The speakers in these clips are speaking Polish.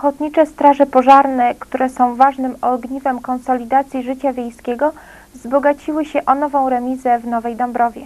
Ochotnicze straże pożarne, które są ważnym ogniwem konsolidacji życia wiejskiego, wzbogaciły się o nową remizę w Nowej Dąbrowie.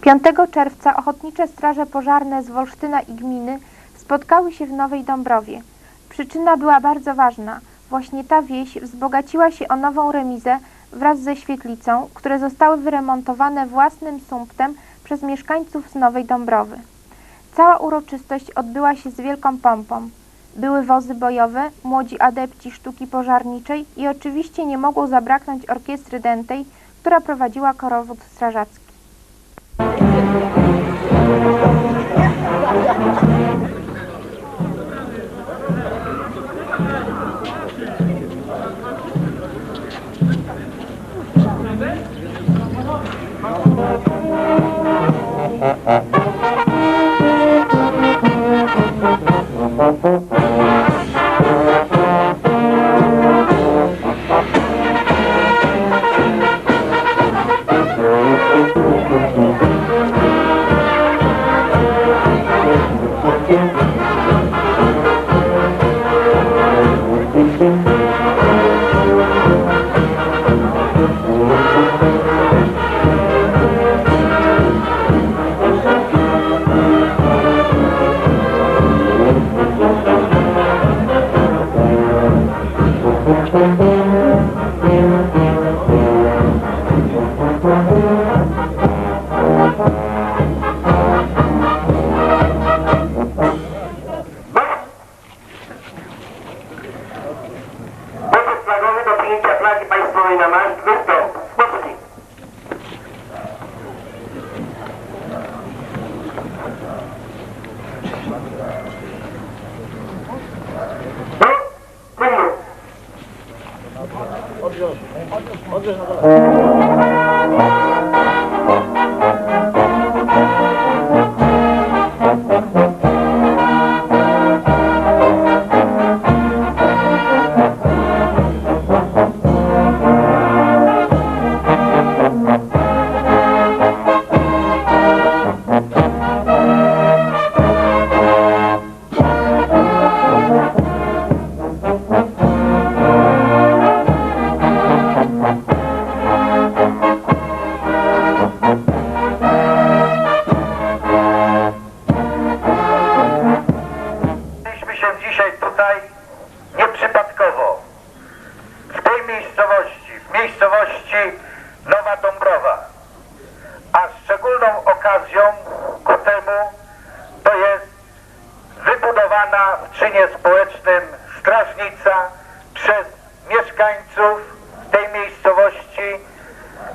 5 czerwca Ochotnicze Straże Pożarne z Wolsztyna i gminy spotkały się w Nowej Dąbrowie. Przyczyna była bardzo ważna. Właśnie ta wieś wzbogaciła się o nową remizę wraz ze świetlicą, które zostały wyremontowane własnym sumptem przez mieszkańców z Nowej Dąbrowy. Cała uroczystość odbyła się z wielką pompą. Były wozy bojowe, młodzi adepci sztuki pożarniczej i oczywiście nie mogło zabraknąć orkiestry dętej, która prowadziła korowód strażacki. Minamantla miejscowości, Nowa Dąbrowa. A szczególną okazją ku temu to jest wybudowana w czynie społecznym strażnica przez mieszkańców tej miejscowości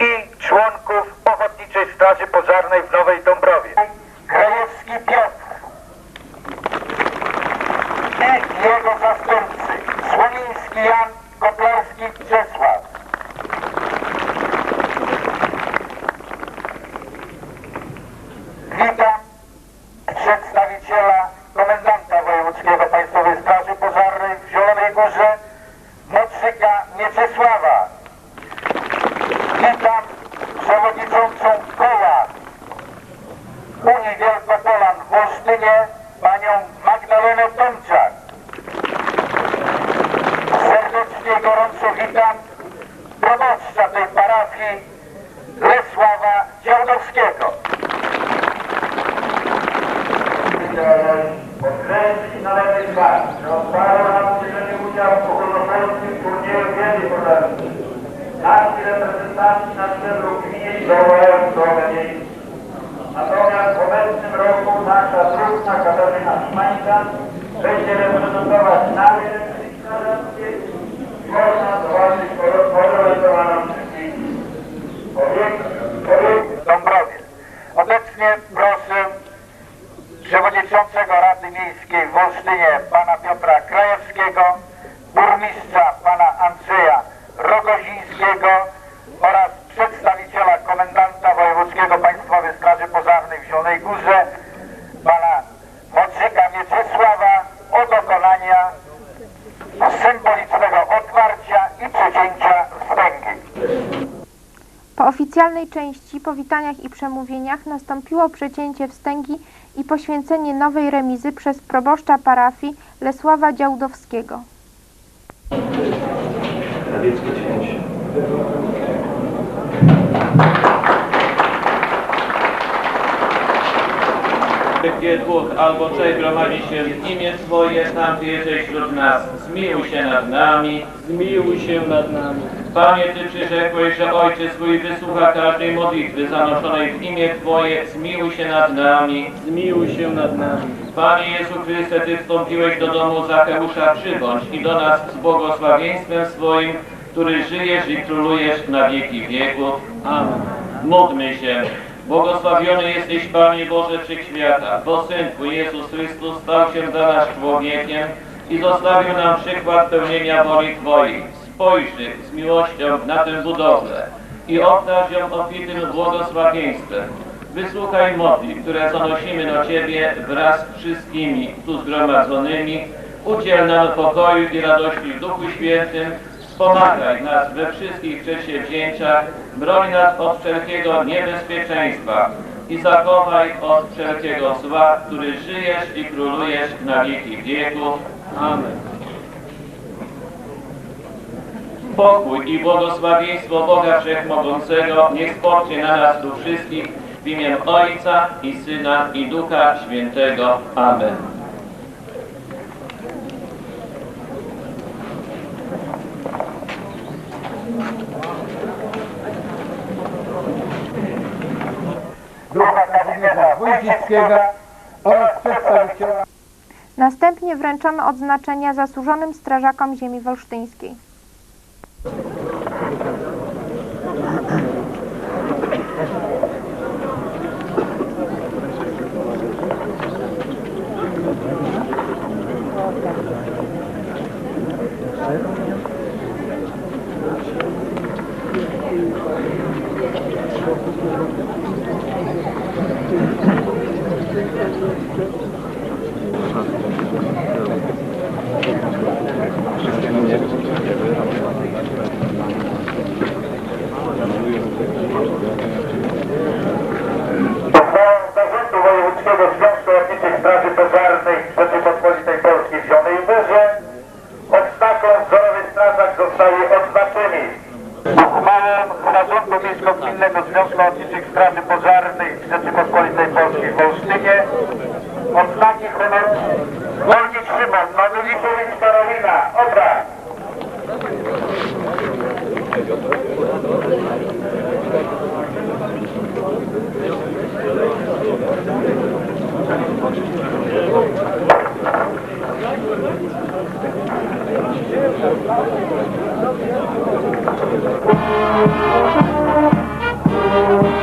i członków Ochotniczej Straży Pożarnej w Nowej Dąbrowie. Krajewski Piotr i jego zastępcy Słoniński Jan, Kotlarski Czesław. Witam przedstawiciela komendanta wojewódzkiego Państwowej Straży Pożarnej w Zielonej Górze, Motrzyka Mieczysława. Witam przewodniczącą koła Unii Wielkopolan w Wolsztynie, panią Magdalenę Tomczak. Serdecznie gorąco witam proboszcza tej parafii Lesława Działdowskiego. Podkreślić należy fakt, że od paru lat bierzemy udział w ogólnopolskim turnieju wiedzy pożarnej. Nasi reprezentanci na szczeblu gminy miejską. Natomiast w obecnym roku nasza druhna Katarzyna Szymańska będzie reprezentować nasze strażackie i można zobaczyć polaryzowaną Dąbrowie. Obecnie proszę przewodniczącego Rady Miejskiej w Wolsztynie pana Piotra Krajewskiego, burmistrza pana Andrzeja Rogozińskiego oraz przedstawiciela komendanta wojewódzkiego Państwowej Straży Pożarnej w Zielonej Górze pana Wodzyka Mieczysława o dokonania symbolicznego otwarcia i przecięcia wstęgi. Po oficjalnej części, powitaniach i przemówieniach nastąpiło przecięcie wstęgi poświęcenie nowej remizy przez proboszcza parafii Lesława Działdowskiego. Gdzie dwóch albo trzech gromadzi się w imię Twoje, tam Ty jesteś wśród nas. Zmiłuj się nad nami. Zmiłuj się nad nami. Panie, Ty przyrzekłeś, że Ojciec Twój wysłucha każdej modlitwy zanoszonej w imię Twoje. Zmiłuj się nad nami. Zmiłuj się nad nami. Panie Jezu Chryste, Ty wstąpiłeś do domu Zacheusza, przybądź i do nas z błogosławieństwem swoim, który żyjesz i królujesz na wieki wieków. Amen. Módlmy się. Błogosławiony jesteś Panie Boże Wszechświata, bo Syn Twój Jezus Chrystus stał się dla nas człowiekiem i zostawił nam przykład pełnienia woli Twojej. Spojrzyj z miłością na tę budowlę i obdarz ją obfitym błogosławieństwem. Wysłuchaj modli, które zanosimy do Ciebie wraz z wszystkimi tu zgromadzonymi. Udziel nam pokoju i radości w Duchu Świętym. Wspomagaj nas we wszystkich przedsięwzięciach. Broń nas od wszelkiego niebezpieczeństwa i zachowaj od wszelkiego zła, który żyjesz i królujesz na wieki wieków. Amen. Pokój i błogosławieństwo Boga Wszechmogącego niech spocznie na nas tu wszystkich w imię Ojca i Syna i Ducha Świętego. Amen. Ducha Kazimierza oraz przedstawiciela Następnie wręczamy odznaczenia zasłużonym strażakom ziemi wolsztyńskiej. Uchwałą Zarządu Wojewódzkiego Związku Ochotniczych Straży Pożarnej Rzeczypospolitej Polskiej w Zielonej Górze odznaką wzorowy strażak zostaje odznaczeni. Uchwałą Zarządu Miejsko-Gminnego Związku Ochotniczych Straży Pożarnej Rzeczypospolitej Polskiej w Olsztynie. Odznaki honoru Wolnik Szymon, Manulikiewicz Karolina, obraz. Teraz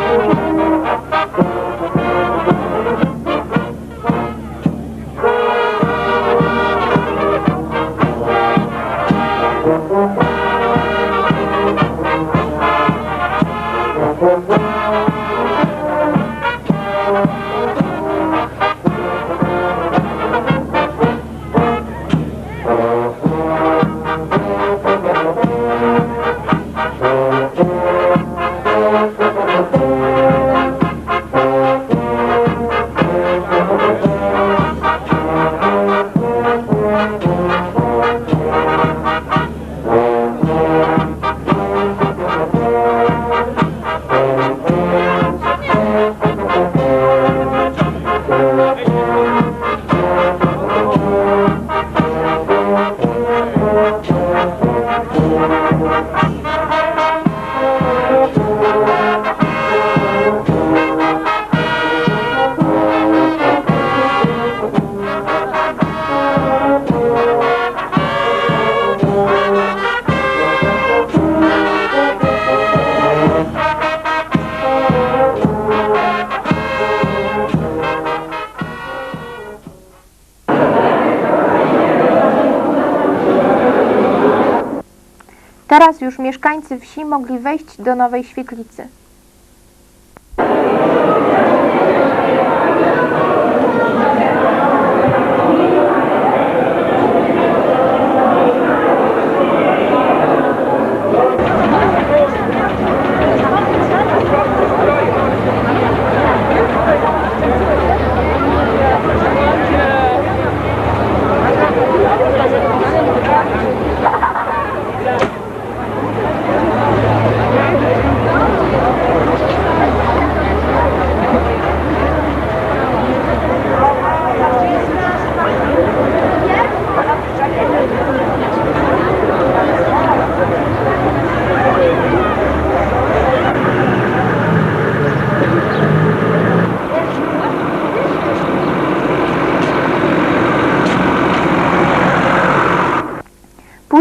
już mieszkańcy wsi mogli wejść do nowej świetlicy.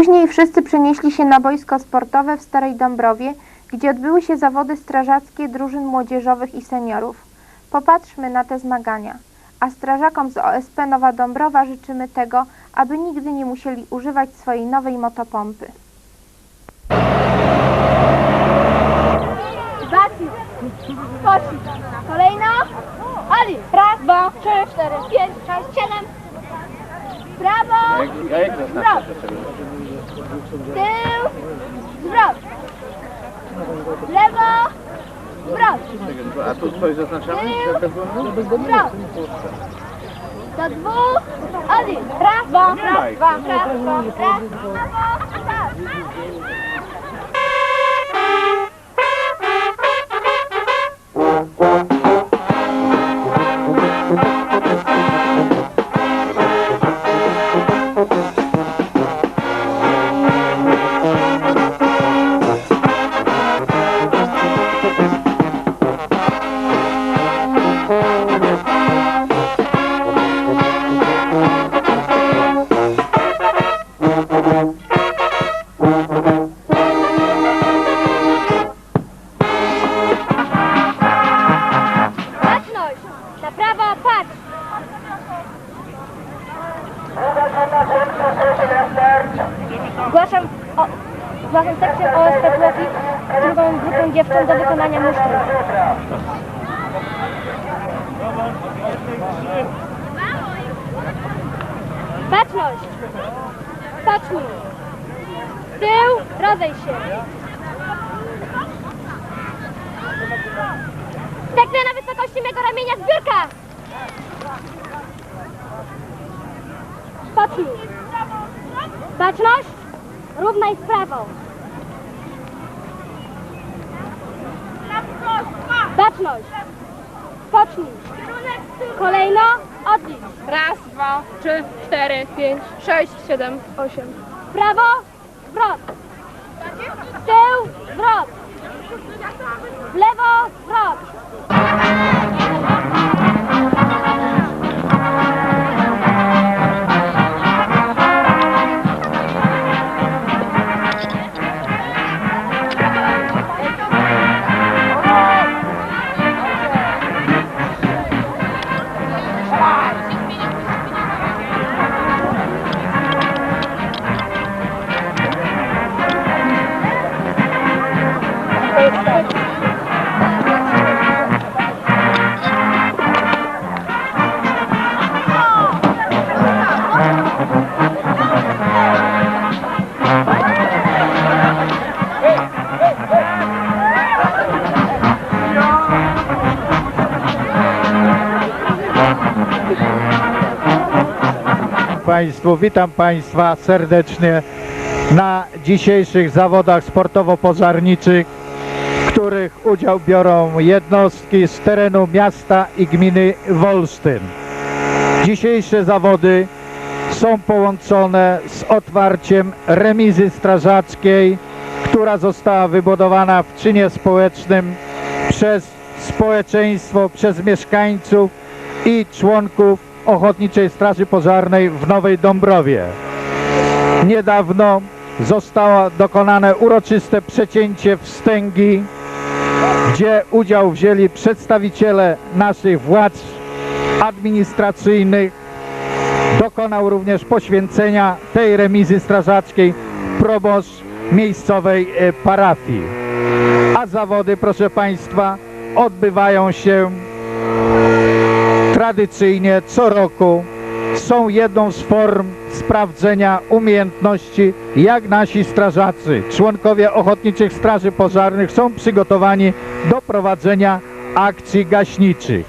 Później wszyscy przenieśli się na boisko sportowe w Starej Dąbrowie, gdzie odbyły się zawody strażackie drużyn młodzieżowych i seniorów. Popatrzmy na te zmagania. A strażakom z OSP Nowa Dąbrowa życzymy tego, aby nigdy nie musieli używać swojej nowej motopompy. Zacznij. Pocznij. Kolejno. Ali. Raz, dwa, trzy, cztery, pięć, sześć, siedem. Prawo. Zwrot. Tył. Zwrot. Lewo. Zwrot. A tu coś zaznaczamy? Zwrot. Do dwóch. Dwa, raz, dwa, raz, dwa, raz. Prawo. Patrz! Zgłaszam, o, zgłaszam sekcję OSP Płotnik z drugą grupą dziewcząt do wykonania musztry. Baczność! Pocznij! Tył, rozejść się! Sekcja na wysokości mego ramienia zbiórka! Pocznij! Baczność! Równaj z prawą! Baczność! Pocznij! Kolejno odlicz! Raz, dwa, trzy, cztery, pięć, sześć, siedem, osiem. Prawo, zwrot! Tył, zwrot! W lewo, zwrot! Państwu, witam Państwa serdecznie na dzisiejszych zawodach sportowo-pożarniczych, w których udział biorą jednostki z terenu miasta i gminy Wolsztyn. Dzisiejsze zawody są połączone z otwarciem remizy strażackiej, która została wybudowana w czynie społecznym przez społeczeństwo, przez mieszkańców i członków Ochotniczej Straży Pożarnej w Nowej Dąbrowie. Niedawno zostało dokonane uroczyste przecięcie wstęgi, gdzie udział wzięli przedstawiciele naszych władz administracyjnych. Dokonał również poświęcenia tej remizy strażackiej proboszcz miejscowej e, parafii. A zawody, proszę Państwa, odbywają się tradycyjnie co roku są jedną z form sprawdzenia umiejętności, jak nasi strażacy, członkowie Ochotniczych Straży Pożarnych są przygotowani do prowadzenia akcji gaśniczych.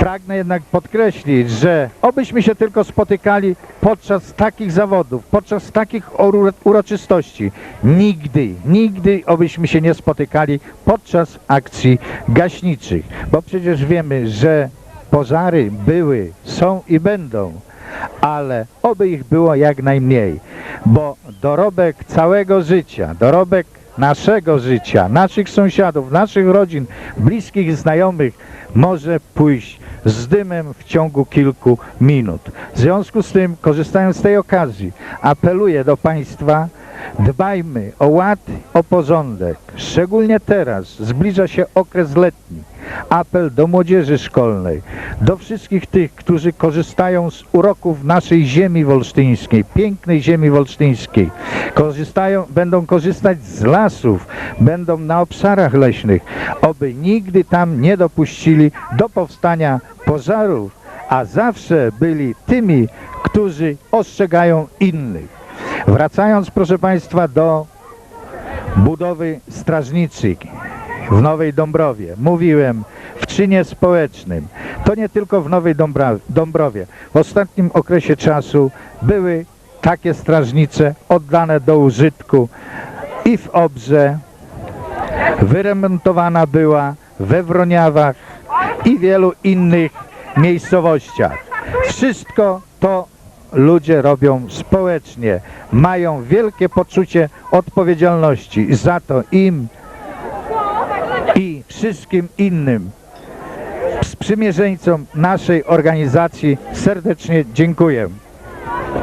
Pragnę jednak podkreślić, że obyśmy się tylko spotykali podczas takich zawodów, podczas takich uroczystości. Nigdy, nigdy obyśmy się nie spotykali podczas akcji gaśniczych, bo przecież wiemy, że pożary były, są i będą, ale oby ich było jak najmniej, bo dorobek całego życia, dorobek naszego życia, naszych sąsiadów, naszych rodzin, bliskich, znajomych może pójść z dymem w ciągu kilku minut. W związku z tym, korzystając z tej okazji, apeluję do Państwa, dbajmy o ład, o porządek. Szczególnie teraz zbliża się okres letni. Apel do młodzieży szkolnej, do wszystkich tych, którzy korzystają z uroków naszej ziemi wolsztyńskiej, pięknej ziemi wolsztyńskiej. Korzystają, będą korzystać z lasów, będą na obszarach leśnych, oby nigdy tam nie dopuścili do powstania pożarów, a zawsze byli tymi, którzy ostrzegają innych. Wracając, proszę Państwa, do budowy strażniczej w Nowej Dąbrowie. Mówiłem, w czynie społecznym. To nie tylko w Nowej Dąbra, Dąbrowie. W ostatnim okresie czasu były takie strażnice oddane do użytku i w Obrze, wyremontowana była we Wroniawach i wielu innych miejscowościach. Wszystko to ludzie robią społecznie, mają wielkie poczucie odpowiedzialności. Za to im i wszystkim innym sprzymierzeńcom naszej organizacji serdecznie dziękuję.